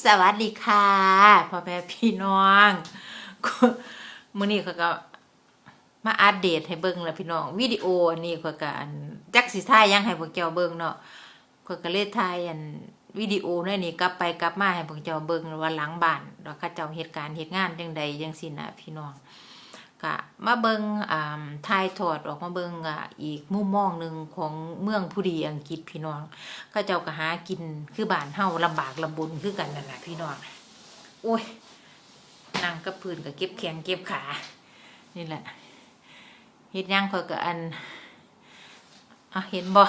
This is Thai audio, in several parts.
สวัสดีค่ะพ่อแม่พี่น้องมื่อนี้เขาก็มาอัปเดตให้เบิ้งแล้วพี่น้องวิดีโออันนี้เขาก็อันจักสิถ่ายยังให้พวกเจ้าเบิ้งเนาะเขาก็เลยถ่ายอันวิดีโอนั่นนี่กลับไปกลับมาให้พวกเจ้าเบิ้งว่าหลังบ้านเราข้าเจ้าเหตุการณ์เหตุงานจังใดจังสินะพี่น้อง ก็มาเบิงอ่าถ่ายทอดออกมาเบิงอะอีกมุมมองหนึ่งของเมืองผู้ดีอังกฤษพี่น้อง ก็เจ้าก็หากินคือบ้านเฮาลำบากลำบนคือกันนั่นแหละพี่น้องโอ้ยนั่งกับพื้นก็เก็บแขนเก็บขา นี่แหละเฮ็ดหยังข่อยก็อันอะเห็นบ่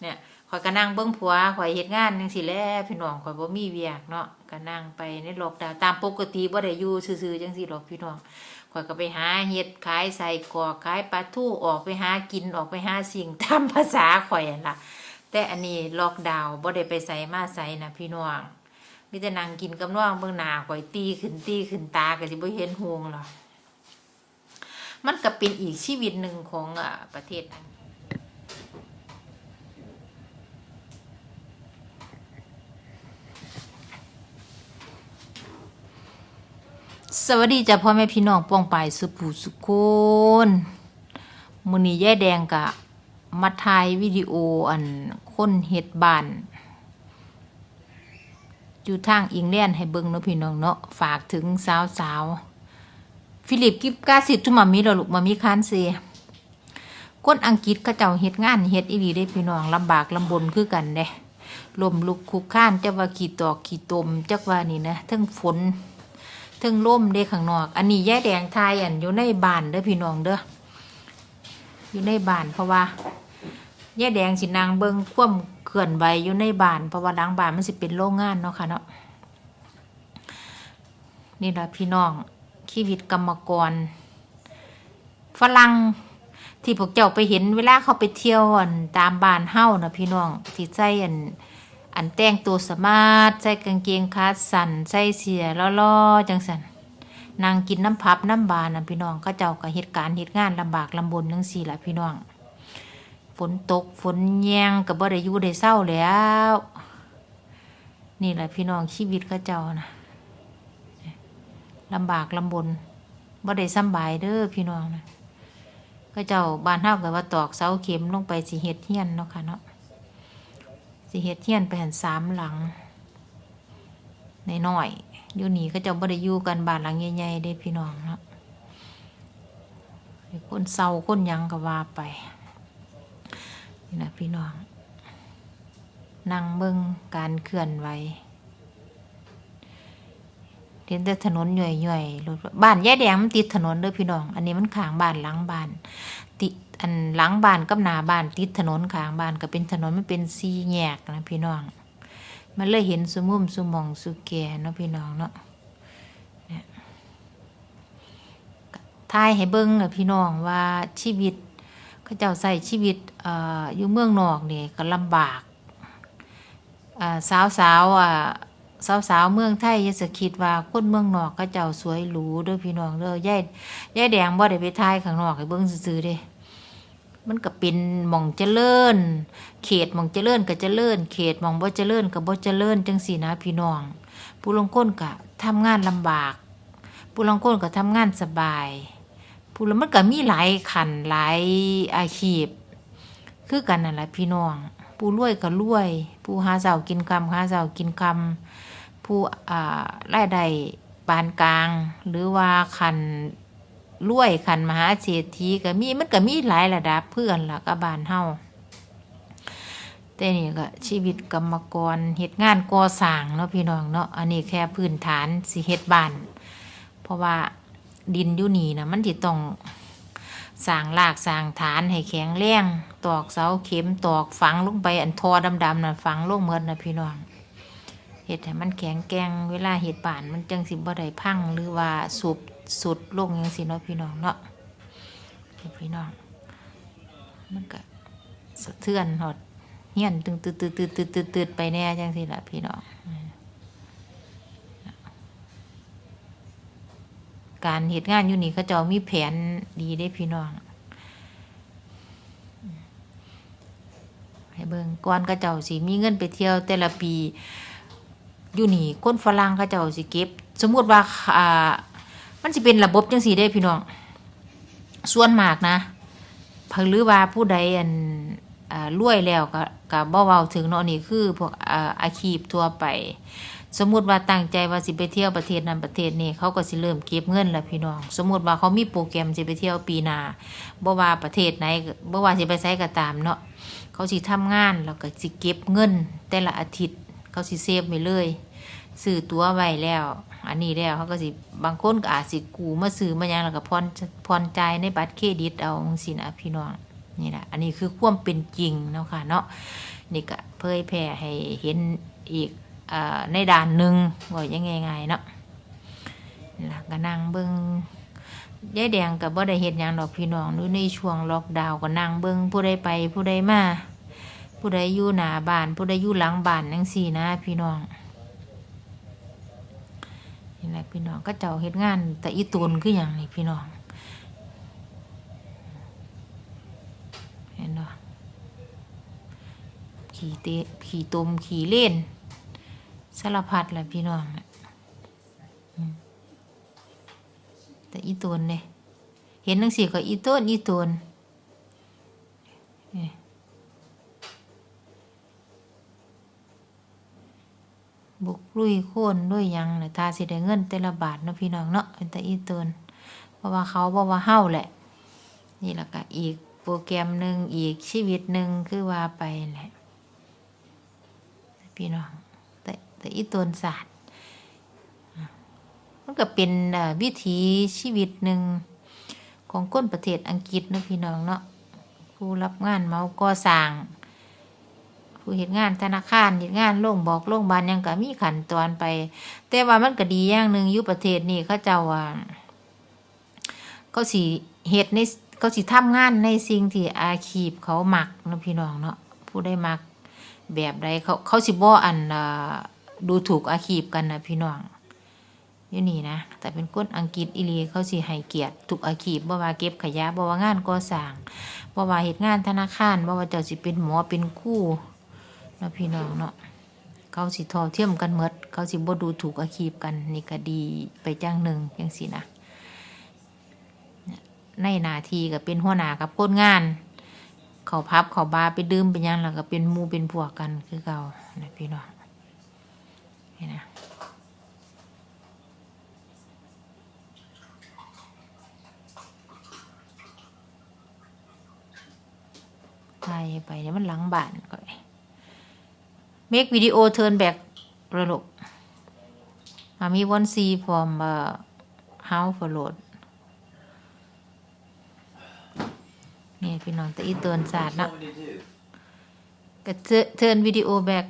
เนี่ยข่อยก็นั่งเบิ่งผัวข่อยเฮ็ดงานจังซี่และพี่น้องข่อยบ่มีเวียกเนาะก็นั่งไปในล็อกดาวตามปกติบ่ได้อยู่ซื่อๆจังซี่ดอกพี่น้อง ข่อยก็ไปหาเห็ดขายใส่กอกขายปลาทู่ออกไปหากินออกไปหาสิ่งตามภาษาข่อยนั่นล่ะ แต่อันนี้ล็อกดาวน์บ่ได้ไปใส่มาใส่นะพี่น้องมิแต่นั่งกินกับน้องเบื้องหน้าข่อยตีขึ้นตีขึ้นตาก็สิบ่เห็นหงหรอมันก็เป็นอีกชีวิตหนึ่งของอประเทศอังกฤษ สวัสดีจ้ะพ่อแม่พี่น้องป้องไปสุภูสุคนมือนี้ยายแดงกะมาถ่ายวิดีโออันคนเฮ็ดบานอยู่ทางอิงแลนด์ให้เบิ่งเนาะพี่น้องเนาะฝากถึงสาวสาวฟิลิปกิฟกาสิทุมามีแล้วลูกมามีคานเซคนอังกฤษเขาเจ้าเฮ็ดงานเฮ็ดอีหลีได้พี่น้องลำบากลำบนคือกันเด้ลมลุกคุกข้านจักว่าขี้ตอกขี้ตมจักว่านี่นะทั้งฝน ทั้งลมเด้ข้างนอก อันนี้ยายแดงทายอันอยู่ในบ้านเด้อพี่น้องเด้ออยู่ในบ้านเพราะว่ายายแดงสินางเบิงคว่ำเขื่อนไหวอยู่ในบ้านเพราะว่าหลังบ้านมันสิเป็นโรงงานเนาะค่ะเนาะนี่แหละพี่น้องชีวิตกรรมกรฝรั่งที่พวกเจ้าไปเห็นเวลาเขาไปเที่ยวอันตามบ้านเฮ้านะพี่น้องที่ใส่อัน อันแต่งตัวสมาร์ทใส่กางเกงขาสั้นใส่เสียล้อๆจังสันนางกินน้ำพับน้ำบานนะพี่น้องเขาเจ้าก็เหตุการณ์เหตุงานลำบากลำบนจังสี่หละพี่น้อง ฝนตกฝนแยงกับบ่ได้อยู่ได้เศร้าแล้ว นี่แหละพี่น้องชีวิตเข้าเจ้านะลำบากลำบนบ่ได้สบายเด้อพี่น้องนะก็เจ้าบ้านเฮากับว่าตอกเสาเข็มลงไปสิเฮ็ดเฮียนเนาะค่ะเนาะ สิเฮ็ดเฮียนไปหันสามหลังในน้อยอยู่นี่ก็จ้าบ่ได้อยู่กันบ้านหลังใหญ่ๆเด้พี่น้องเนาะคนเศร้าคนยังก็ว่าไปนี่นะพี่น้องนั่งเบิ่งการเคลื่อนไหวเห็นแต่ถนนห่วยๆรถบ้านแย่แดงมันติดถนนเด้อพี่น้อง อันนี้มันขางบ้านหลังบ้านติด อันหลังบ้านกับหน้าบ้านติดถนนขางบ้านก็เป็นถนนมันเป็นสี่แยกนะพี่น้อง มันเลยเห็นสุมุมสุมองสุแกเนาะพี่น้องเนาะเนี่ยทายให้เบิ่งนะพี่น้องว่าชีวิตเขาเจ้าใส่ชีวิตออยู่เมืองนอกนี่ก็ลำบากสาวสาวอ่าสาวสาวเมืองไทยอย่าสคิดว่าคนเมืองนอกเขาเจ้าสวยหรูด้อพี่น้องเด้อยายยายแดงบ่ได้ไปถ่ายข้างนอกให้เบิ่งซื่อๆเด้ มันก็เป็นหม่องเจริญ เขตหม่องเจริญก็เจริญ เขตหม่องบ่เจริญก็บ่เจริญจังซี่นะพี่น้อง ผู้ลางคนก็ทำงานลำบาก ผู้ลางคนก็ทำงานสบาย ผู้ละมันก็มีหลายขันหลายอาชีพ คือกันนั่นแหละพี่น้อง ผู้รวยก็รวย ผู้หาเสากินคำหาเสากินคำผู้อ่ารายได้ปานกลาง หรือว่าขัน รวยขันมหาเศรษฐีก็มีมันก็มีหลายระดับเพื่อนละก็บานเฮาแต่นี่ก็ชีวิตกรรมกรเฮ็ดงานก่อสร้างเนาะพี่น้องเนาะอันนี้แค่พื้นฐานสิเฮ็ดบ้าน เพราะว่าดินอยู่นี่นะมันสิต้องสร้างรากสร้างฐานให้แข็งแรงตอกเสาเข็มตอกฝังลงไปอันทอดำๆน่ะฝังลงเมดนะพี่น้องเฮ็ดให้มันแข็งแกร่งเวลาเฮ็ดบ้านมันจังสิบ่ได้พังหรือว่าสุบ สุดลงจังซี่เนาะพี่น้องเนาะพี่น้อง มันก็สะเทือนหดเฮียนตึงตืดตืดตืดตืดตืดตืดไปแน่จังซี่ล่ะพี่น้องการเหตุงานอยู่นี่เขาเจ้ามีแผนดีได้พี่น้องให้เบิ่งก่อนเขาเจ้าสิมีเงินไปเที่ยวแต่ละปี อยู่นี่คนฝรั่งเขาเจ้าสิเก็บ สมมุติว่าอ่า มันสิเป็นระบบจังซี่เด้พี่น้อง ส่วนมากนะพิ่นหรือว่าผู้ใดอันรวยแล้วก็ก็บ่เว้าถึงเนาะนี่คือพวกอาอาชีพทั่วไป สมมุติว่าตั้งใจว่าสิไปเที่ยวประเทศนั้นประเทศนี้เขาก็สิเริ่มเก็บเงินแล้วพี่น้อง สมมุติว่าเขามีโปรแกรมสิไปเที่ยวปีหน้าบ่ว่าประเทศไหนบ่ว่าสิไปไสก็ตามเนาะเขาสิทำงานแล้วก็สิเก็บเงินแต่ละอาทิตย์ เขาสิเซฟไว้เลย ซื้อตั๋วไว้แล้ว อันนี้แล้วเขาก็สิบางคนก็อาจสิกูมาซื้อมายังแล้วก็ผ่อนผ่อนจ่ายในบัตรเครดิตเอาจังซี่นะพี่น้องนี่แหละอันนี้คือความเป็นจริงเนาะค่ะเนาะนี่ก็เผยแพร่ให้เห็นอีกอในด้านหนึ่งว่ายังไงเนาะนี่แหละก็นั่งเบิ่งยายแดงกับบ่ได้เฮ็ดหยังดอกพี่น้องอยู่ในช่วงล็อกดาวน์ก็นั่งเบิ่งผู้ใดไปผู้ใดมาผู้ใดอยู่หน้าบ้านผู้ใดอยู่หลังบ้านจังซี่นะพี่น้อง นี่แหละพี่น้องก็เจ้าเฮ็ดงาน แต่อีตูนคือหยังนี่พี่น้อง เห็นบ่ขี่เตะขี่ตมขี่เล่นสารพัดแหละพี่น้องแต่อีตูนเนี่ยเห็นจังซี่ก็อีตูนอีตูนนี่ บุกลุยโค่นด้วยยังน่ะทาสิได้เงินแต่ละบาทเนาะพี่น้องเนาะเป็นต่อีตินเพราะว่าเขาบอกว่าเฮาแหละ นี่แหละก็อีกโปรแกรมหนึ่งอีกชีวิตหนึ่งคือว่าไปแหละพี่น้องแต่แต่อีตนศาสตร์มันก็เป็นวิถีชีวิตหนึ่งของคนประเทศอังกฤษนะพี่น้องเนาะผู้รับงานเมาก่อสร้าง ผู้เห็นงานธนาคารเห็นงานโรงบอกโรงบาลยังก็มีขั้นตอนไป แต่ว่ามันก็ดีอย่างหนึ่งยู่ประเทศนี้เขาเจ้าว่าเขาสิเฮ็ดในเขาสิทำงานในสิ่งที่อาชีพเขาหมักนะพี่น้องเนาะผู้ได้มักแบบใดเขาเขาสิบ่อันดูถูกอาชีพกันนะพี่น้องอยู่นี่นะ แต่เป็นคนอังกฤษอีหลีเขาสิให้เกียรติทุกอาชีพบ่ว่าเก็บขยะบ่ว่างานก่อสร้างบ่ว่าเฮ็ดงานธนาคารบ่ว่าเจ้าสิเป็นหมอเป็นครู เนาะพี่น้องเนาะเขาสิทอเทียมกันเมดเขาสิบ่ดูถูกอาชีพกันนี่ก็ดีไปจังหนึ่งจังสินะในนาทีก็เป็นหัวหน้ากับคนงาน เขาพับเขาบาไปดื่มไปยังแล้วก็เป็นมูเป็นพวกกันคือเก่านะพี่น้องนี่นะไทยไปเดี๋ยวมันหลังบ้านก่อน make video turn back ระลุกอามี one see from uh, house for load นี่พี่น้องแต่อีเตือนศาสตร์ What นะ do you want me to do? ก็ turn video back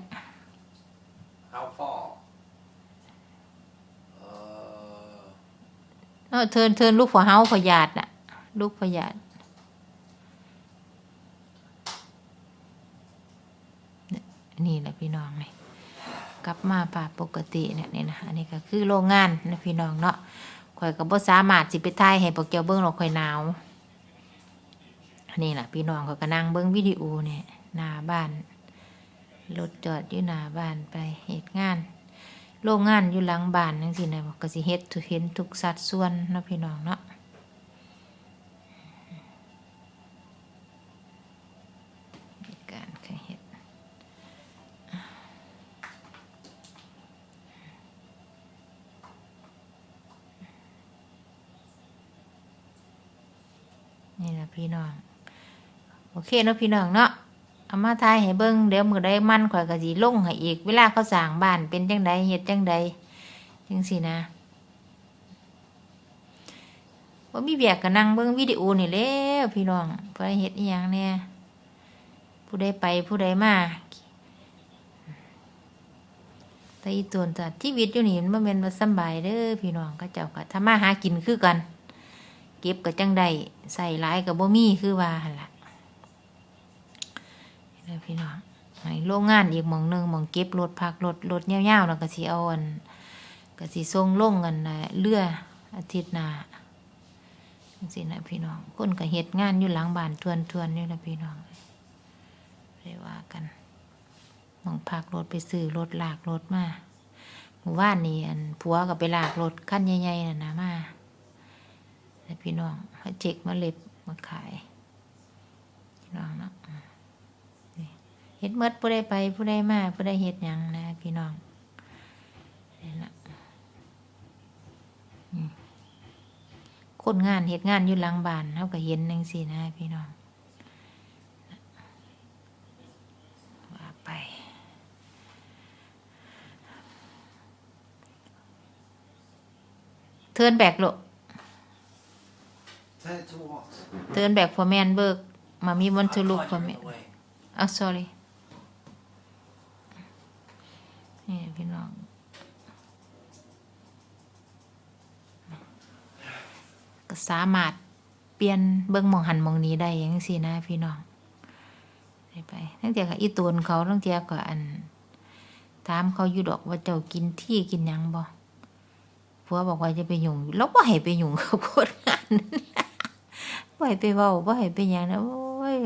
How far? Uh, เออ turn turn look for house พยาดน่ะ look พยาดเนี่แหละพี่น้องนี่กลับมาป่าปกติเนี่ยนี่นะอันนี้ก็คือโรงงานนะพี่น้องเนาะข่อยก็บ่สามารถสิไปถ่ายให้พวกเจ้าเบิ่งหรอกข่อยหนาวนนี้แหละพี่น้องเขาก็นั่งเบิ่งวิดีโอเนี่ยหน้าบ้านรถจอดอยู่หน้าบ้านไปเหตุงาน โรงงานอยู่หลังบ้านจังซี่นะก็สิเฮ็ดทุกเห็นทุกสัดส่วนเนาะพี่น้องเนาะการเคยเฮ็ดนี่ล่ะพี่น้อง โอ เคเนาะพี่น้องเนาะเอามาทายให้เบิ่งเดี๋ยวมือใดมันข่อยก็สิลงให้อีก เวลาเขาสร้างบ้านเป็นจังใดเฮ็ดจังใดจังซี่นะบ่มีเบียกก็นั่งเบิ่งวิดีโอนี่แล้วพี่น้องเพื่อเฮ็ดอีหยังแหน่ยผู้ใดไปผู้ใดมาแต่อีตวนแต่ชีวิตอยู่นี่มันบ่แม่นว่าสบายเด้อพี่น้องเขาเจ้าก็ทำมาหากินคือกัน เก็บก็จังใดใส่หลายก็บ่มีคือว่าหั่นล่ะ เด้อพี่น้องในโรงงานอีกหมองหนึงหมองเก็บรถพักรถรถยาวๆแล้วก็สิเอาอันก็สิส่งลงกันน่ะเรืออาทิตย์หน้าจังซี่นะพี่น้องคนก็เฮ็ดงานอยู่หลังบ้านทวนๆนี่ละพี่น้องเรียกว่ากันหมองพักรถไปซื้อรถลากรถมาหมู่บ้านนี่อันผัวก็ไปลากรถคันใหญ่ๆน่ะนะมาแต่พี่น้องเขาเจ็กมาเล็บมาขายพี่น้องเนาะ เฮ็ดเมดผู้ใดไปผู้ใดมาผู้ใดเฮ็ดหยังนะ พี่น้องนี่นะอืมคนงานเฮ็ดงานอยู่หลังบ้านเขาก็เห็นจังซี่นะ พี่น้องว่าไป เทิร์นแบกโล Turn it to what? เทิร์นแบก for man work มามี want to I look tried for the man other way. อ้าว sorry นี่พี่น้อง ก็สามารถเปลี่ยนเบิ่งมองหันมองนี้ได้อย่างสินะพี่น้องไปไปตั้งแต่กับอีตูนเขาตั้งแต่ก็อัน ถามเขาอยู่ดอกว่าเจ้ากินที่กินยังบ่ผัวบอกว่าจะไปยุ่งแล้วบ่ให้ไปยุ่งกับคนงานบ่ให้ไปเว้าบ่ให้ไปยังนะโอ้ย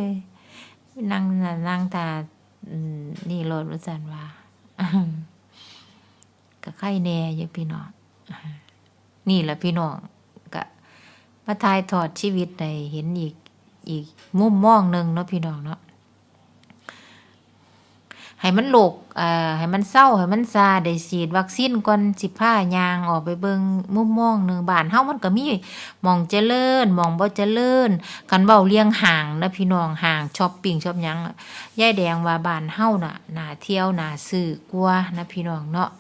นั่งน่ะนั่งตานี่รถว่าซั่นว่าก็ไข่แน่อยู่พี่น้องนี่แหละพี่น้อง มาทายถอดชีวิตในเห็นอีกอีกมุมมองหนึ่งเนาะพี่น้องเนาะให้มันโลกเอ่อให้มันเศร้าให้มันซาได้ฉีดวัคซีนก่อนสิผ้ายางออกไปเบิงมุมมองหนึ่งบ้านเฮามันก็มีมองเจริญมองบ่เจริญคันเว้าเลี้ยงห่างนะพี่น้องห่างช้อปปิ้งชอบหยังยายแดงว่าบ้านเฮาน่ะน่าเที่ยวน่าซื้อกว่านะพี่น้องเนาะ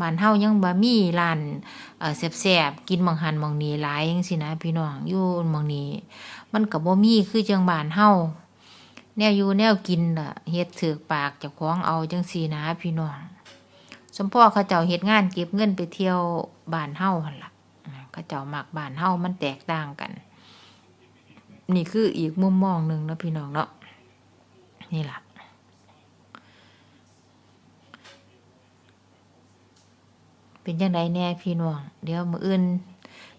บ้านเฮายังบ่มีร้านเออแซ่บๆกินหมองหันหมองนี้หลายจังซี่นะพี่น้องอยู่หมองนี้ มันก็บ่มีคือจังบ้านเฮาแนวอยู่แนวกินน่ะเฮ็ดถือกปากจ้าของเอาจังซี่นะพี่น้อง สมพ่อเขาเจ้าเฮ็ดงานเก็บเงินไปเที่ยวบ้านเฮาหั่นล่ะอ่าเขาเจ้ามักบ้านเฮามันแตกต่างกัน นี่คืออีกมุมมองหนึงนะพี่น้องเนาะนี่ล่ะ เป็นจังไดแน่พี่น้อง เดี๋ยวมืออื่น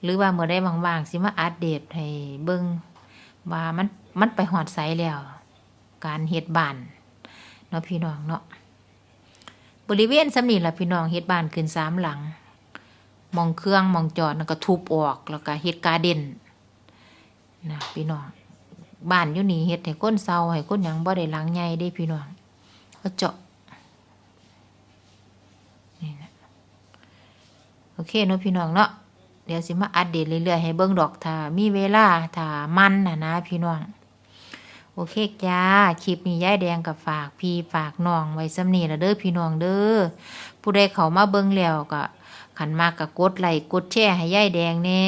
หรือว่าเมื่อได้ว่างๆสิมาอัปเดตให้เบิ่งว่ามันมันไปหอดไสแล้ว การเฮ็ดบ้านเนาะพี่น้องเนาะบริเวณสำนีล่ะพี่น้องเฮ็ดบ้านขึ้นสามหลัง มองเครื่องมองจอดแล้วก็ทุบออกแล้วก็เฮ็ดการเด้นนะพี่น้องบ้านอยู่นี่เฮ็ดให้ก้นเซาให้ก้นหยังบ่ได้หลังใหญ่เด้พี่น้องก็เจาะนี่นะ โอ เคเนาะพี่น้องเนาะเดี๋ยวสิมาอัปเดตเรื่อยๆให้เบิ่งดอกถ้ามีเวลาถ้ามันนะนะพี่น้องโอเคจ้าคลิปนี้ยายแดงกับฝากพี่ฝากน้องไว้สำนีละเด้อพี่น้องเด้อผู้ใดเขามาเบิ่งแล้วก็ขันมากก็กดไลค์กดแชร์ให้ยายแดงแน่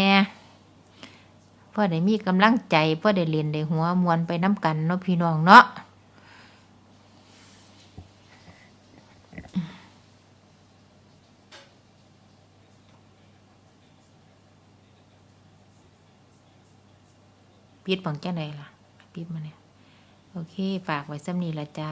เพื่อได้มีกำลังใจเพื่อได้เรียนได้หัวมวนไปน้ำกันเนาะพี่น้องเนาะ ปิดบังจ้าไหนล่ะ ปิดมาเนี่ย โอเค ฝากไว้สำนีละจ้า